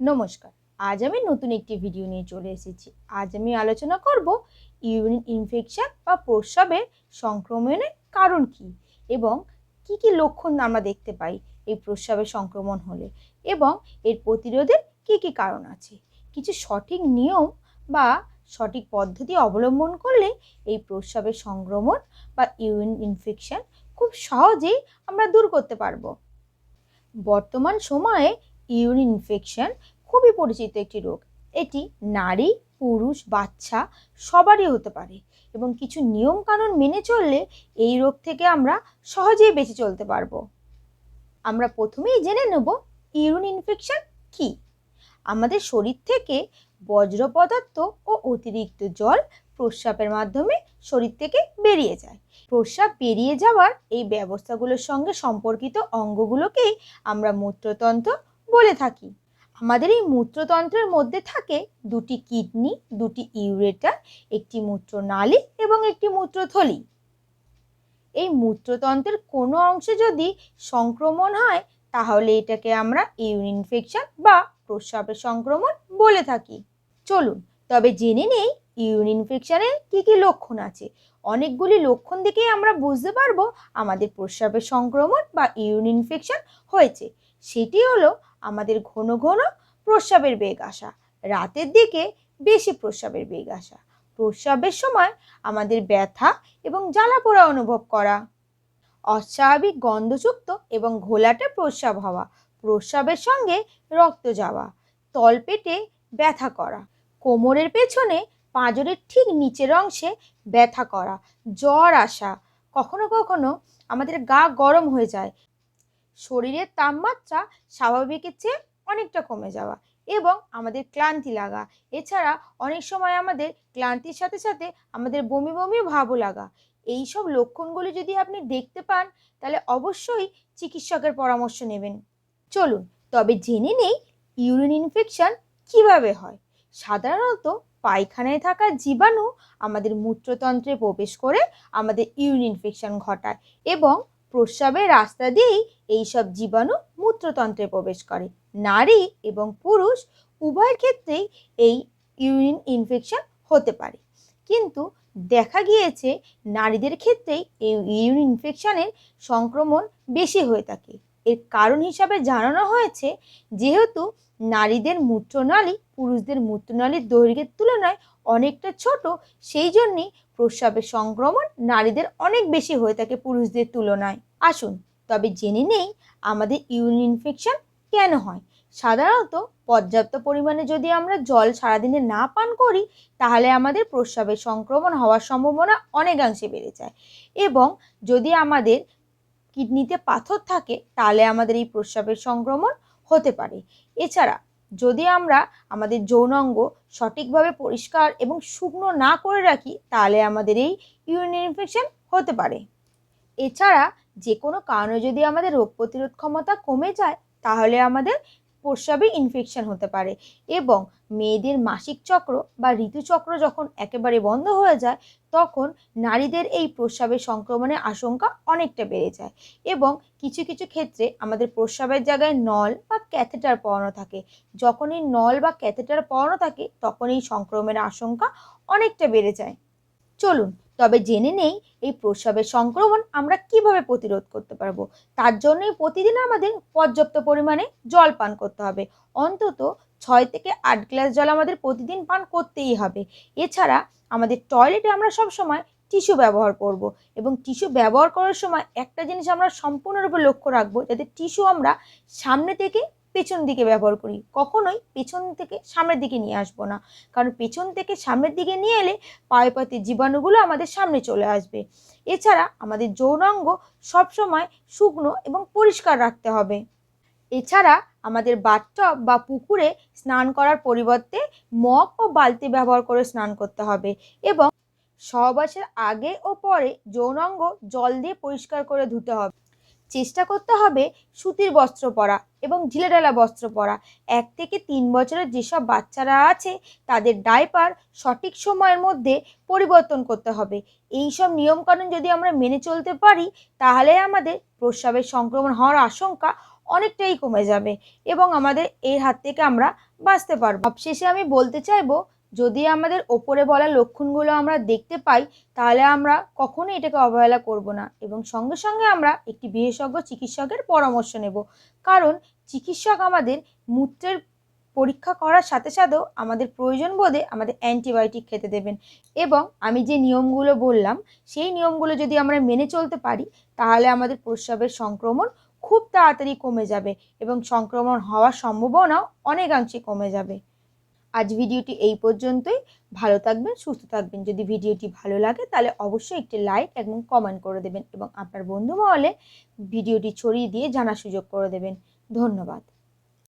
নমস্কার। আজ আমি নতুন একটি ভিডিও নিয়ে চলে এসেছি। আজ আমি আলোচনা করব ইউরিন ইনফেকশন বা প্রস্রাবের সংক্রমণের কারণ কি এবং কি কি লক্ষণ আমরা দেখতে পাই এই প্রস্রাবের সংক্রমণ হলে এবং এর প্রতিরোধের কি কি কারণ আছে। কিছু সঠিক নিয়ম বা সঠিক পদ্ধতি অবলম্বন করলে এই প্রস্রাবের সংক্রমণ বা ইউরিন ইনফেকশন খুব সহজেই আমরা দূর করতে পারব। বর্তমান সময়ে ইউরিন ইনফেকশন খুবই পরিচিত একটি রোগ। এটি নারী, পুরুষ, বাচ্চা সবারই হতে পারে এবং কিছু নিয়মকানুন মেনে চললে এই রোগ থেকে আমরা সহজেই বেঁচে চলতে পারব। আমরা প্রথমেই জেনে নেব ইউরিন ইনফেকশন কি। আমাদের শরীর থেকে বজ্র পদার্থ ও অতিরিক্ত জল প্রস্রাবের মাধ্যমে শরীর থেকে বেরিয়ে যায়। প্রস্রাব বেরিয়ে যাওয়ার এই ব্যবস্থাগুলোর সঙ্গে সম্পর্কিত অঙ্গগুলোকেই আমরা মূত্রতন্ত্র বলে থাকি। আমাদের এই মূত্রতন্ত্রের মধ্যে থাকে দুটি কিডনি, দুটি ইউরেটার একটি মূত্রনালী এবং একটি মূত্রথলি। এই মূত্রতন্ত্রের কোনো অংশে যদি সংক্রমণ হয়, তাহলে এটাকে আমরা ইউরিন ইনফেকশন বা প্রস্রাবের সংক্রমণ বলে থাকি। চলুন, তবে জেনে নেই ইউরিন ইনফেকশনের কী কী লক্ষণ আছে। অনেকগুলি লক্ষণ দেখেই আমরা বুঝতে পারব আমাদের প্রস্রাবের সংক্রমণ বা ইউরিন ইনফেকশন হয়েছে। সেটি হলো আমাদের ঘন ঘন প্রস্রাবের বেগ আসা। রাতের দিকে বেশি প্রস্রাবের বেগ আসা। প্রস্রাবের সময় আমাদের ব্যথা এবং জ্বালা পোড়া অনুভব করা। অস্বাভাবিক গন্ধযুক্ত এবং ঘোলাটে প্রস্রাব হওয়া। প্রস্রাবের সঙ্গে রক্ত যাওয়া। তলপেটে ব্যথা করা। কোমরের পেছনে পাঁজরের ঠিক নিচের অংশে ব্যথা করা। জ্বর আসা। কখনো কখনো আমাদের গা গরম হয়ে যায়। শরীরের তাপমাত্রা স্বাভাবিকের চেয়ে অনেকটা কমে যাওয়া এবং আমাদের ক্লান্তি লাগা। এছাড়া অনেক সময় আমাদের ক্লান্তির সাথে সাথে আমাদের বমি বমি ভাবও লাগা। এই সব লক্ষণগুলি যদি আপনি দেখতে পান, তাহলে অবশ্যই চিকিৎসকের পরামর্শ নেবেন। চলুন, তবে জেনে নেই ইউরিন ইনফেকশন কীভাবে হয়। সাধারণত পায়খানায় থাকা জীবাণু আমাদের মূত্রতন্ত্রে প্রবেশ করে আমাদের ইউরিন ইনফেকশন ঘটায় এবং প্রস্রাবের রাস্তা দিয়েই এইসব জীবাণু মূত্রতন্ত্রে প্রবেশ করে। নারী এবং পুরুষ উভয়ের ক্ষেত্রেই এই ইউরিন ইনফেকশন হতে পারে। কিন্তু দেখা গিয়েছে নারীদের ক্ষেত্রেই এই ইউরিন ইনফেকশনের সংক্রমণ বেশি হয়ে থাকে। এর কারণ হিসাবে জানানো হয়েছে যেহেতু নারীদের মূত্রনালী পুরুষদের মূত্রনালীর দৈর্ঘ্যের তুলনায় অনেকটা ছোট, সেই জন্যেই প্রস্রাবের সংক্রমণ নারীদের অনেক বেশি হয়ে থাকে পুরুষদের তুলনায়। আসুন, তবে জেনে নেই আমাদের ইউরিন ইনফেকশন কেন হয়। সাধারণত পর্যাপ্ত পরিমাণে যদি আমরা জল সারাদিনে না পান করি, তাহলে আমাদের প্রস্রাবের সংক্রমণ হওয়ার সম্ভাবনা অনেকাংশে বেড়ে যায়। এবং যদি আমাদের কিডনিতে পাথর থাকে, তাহলে আমাদের এই প্রস্রাবের সংক্রমণ হতে পারে। এছাড়া যদি আমরা আমাদের যৌনাঙ্গ সঠিকভাবে পরিষ্কার এবং শুকনো না করে রাখি, তাহলে আমাদের এই ইউরিন ইনফেকশন হতে পারে। এছাড়া যে কোনো কারণে যদি আমাদের রোগ প্রতিরোধ ক্ষমতা কমে যায়, তাহলে আমাদের প্রস্রাবে ইনফেকশন হতে পারে এবং মেয়েদের মাসিক চক্র বা ঋতুচক্র যখন একেবারে বন্ধ হয়ে যায়, তখন নারীদের এই প্রস্রাবের সংক্রমণের আশঙ্কা অনেকটা বেড়ে যায় এবং কিছু কিছু ক্ষেত্রে আমাদের প্রস্রাবের জায়গায় নল বা ক্যাথেটার পড়ানো থাকে। যখন এই নল বা ক্যাথেটার পড়ানো থাকে তখন এই সংক্রমণের আশঙ্কা অনেকটা বেড়ে যায়। চলুন তবে জেনে নেই এই প্রস্রাবের সংক্রমণ আমরা কীভাবে প্রতিরোধ করতে পারব। তার জন্যই প্রতিদিন আমাদের পর্যাপ্ত পরিমাণে জল পান করতে হবে। অন্তত ছয় থেকে আট গ্লাস জল আমাদের প্রতিদিন পান করতেই হবে। এছাড়া আমাদের টয়লেটে আমরা সব সময় টিস্যু ব্যবহার করব এবং টিস্যু ব্যবহার করার সময় একটা জিনিস আমরা সম্পূর্ণরূপে লক্ষ্য রাখব, যাতে টিস্যু আমরা সামনে থেকে পেছন দিকে ব্যবহার করি। কখনোই পেছন থেকে সামনের দিকে নিয়ে আসব না। কারণ পেছন থেকে সামনের দিকে নিয়ে এলে পায়ে পাতে জীবাণুগুলো আমাদের সামনে চলে আসবে। এছাড়া আমাদের যৌনাঙ্গ সবসময় শুকনো এবং পরিষ্কার রাখতে হবে। এছাড়া আমাদের বাথটব বা পুকুরে স্নান করার পরিবর্তে মগ ও বালতি ব্যবহার করে স্নান করতে হবে এবং সহবাসের আগে ও পরে যৌনাঙ্গ জল দিয়ে পরিষ্কার করে ধুতে হবে। চেষ্টা করতে হবে সুতির বস্ত্র পরা এবং ঢিলেঢালা বস্ত্র পরা। এক থেকে তিন বছরের যেসব বাচ্চারা আছে, তাদের ডাইপার সঠিক সময়ের মধ্যে পরিবর্তন করতে হবে। এই সব নিয়মকানুন যদি আমরা মেনে চলতে পারি, তাহলে আমাদের প্রস্রাবের সংক্রমণ হওয়ার আশঙ্কা অনেকটাই কমে যাবে এবং আমাদের এর হাত থেকে আমরা বাঁচতে পারব। সবশেষে আমি বলতে চাইব যদি আমাদের ওপরে বলা লক্ষণগুলো আমরা দেখতে পাই, তাহলে আমরা কখনোই এটাকে অবহেলা করব না। এবং সঙ্গে সঙ্গে আমরা একটি বিশেষজ্ঞ চিকিৎসকের পরামর্শ নেব। কারণ চিকিৎসক আমাদের মূত্রের পরীক্ষা করার সাথে সাথেও আমাদের প্রয়োজন বোধে আমাদের অ্যান্টিবায়োটিক খেতে দেবেন। এবং আমি যে নিয়মগুলো বললাম, সেই নিয়মগুলো যদি আমরা মেনে চলতে পারি, তাহলে আমাদের প্রস্রাবের সংক্রমণ খুব তাড়াতাড়ি কমে যাবে এবং সংক্রমণ হওয়ার সম্ভাবনাও অনেকাংশে কমে যাবে। আজ ভিডিওটি এই পর্যন্তই। ভালো থাকবেন, সুস্থ থাকবেন। যদি ভিডিওটি ভালো লাগে, তাহলে অবশ্যই একটি লাইক এবং কমেন্ট করে দেবেন এবং আপনার বন্ধু মহলে ভিডিওটি ছড়িয়ে দিয়ে জানার সুযোগ করে দেবেন। ধন্যবাদ।